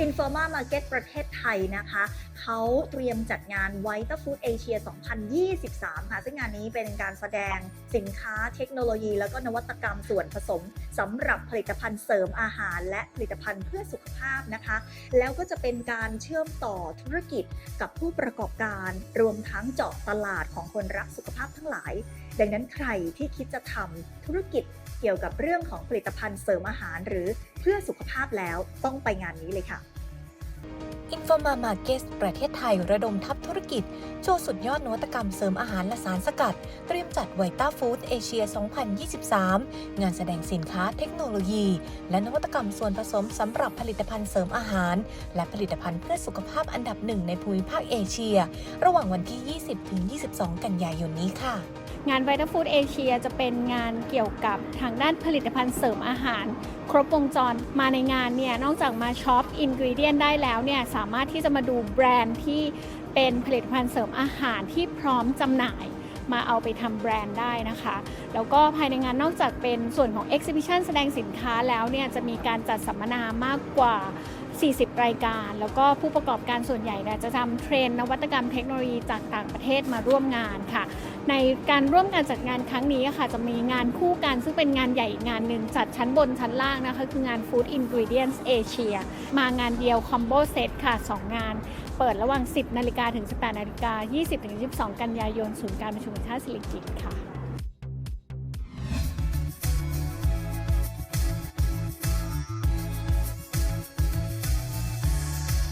Informa Market ประเทศไทยนะคะ เขาเตรียมจัดงาน White Food Asia 2023 ค่ะ ซึ่งงานนี้เป็นการแสดงสินค้าเทคโนโลยี แล้วก็นวัตกรรมส่วนผสมสำหรับผลิตภัณฑ์เสริมอาหาร และผลิตภัณฑ์เพื่อสุขภาพนะคะ แล้วก็จะเป็นการเชื่อมต่อธุรกิจกับผู้ประกอบการ รวมทั้งเจาะตลาดของคนรักสุขภาพทั้งหลาย ดังนั้นใครที่คิดจะทำธุรกิจ เกี่ยวกับเรื่องของผลิตภัณฑ์เสริมอาหารหรือเพื่อสุขภาพแล้วต้องไปงานนี้เลยค่ะอินโฟมามาร์เก็ตประเทศไทยระดมทัพธุรกิจ โชว์สุดยอดนวัตกรรมเสริมอาหารและสารสกัด เตรียมจัดไวต้าฟู้ดเอเชีย 2023 งานแสดงสินค้าเทคโนโลยี และนวัตกรรมส่วนผสมสำหรับผลิตภัณฑ์เสริมอาหาร และผลิตภัณฑ์เพื่อสุขภาพอันดับหนึ่งในภูมิภาคเอเชีย ระหว่างวันที่ 20-22 กันยายนนี้ค่ะ งาน Vital Food Asia จะเป็นงานเกี่ยวกับทางด้านผลิตภัณฑ์เสริมอาหาร ครบวงจรมาในงานเนี่ยนอกจากมาช็อปอินกิเดียนได้แล้วเนี่ยสามารถที่จะมาดูแบรนด์ที่เป็นผลิตภัณฑ์เสริมอาหารที่พร้อมจำหน่าย มาเอาไปทำแบรนด์ได้นะคะ แล้วก็ภายในงานนอกจากเป็นส่วนของ Exhibition แสดงสินค้าแล้วเนี่ยจะมีการจัดสัมมนามากกว่า 40 รายการ แล้วก็ผู้ประกอบการส่วนใหญ่เนี่ยจะทำเทรนนวัตกรรมเทคโนโลยีจากต่างประเทศมาร่วมงานค่ะ ในการร่วมการจัดงานครั้งนี้ค่ะ จะมีงานคู่กันซึ่งเป็นงานใหญ่อีกงานหนึ่งจัดชั้นบนชั้นล่างนะคะ คืองาน Food Ingredients Asia มางานเดียว Combo Set ค่ะ 2 งาน เปิดระหว่าง 10 นาฬิกาถึง 18 นาฬิกา 20 ถึง 22 กันยายน ศูนย์การประชุมชาติสิริกิติ์ค่ะ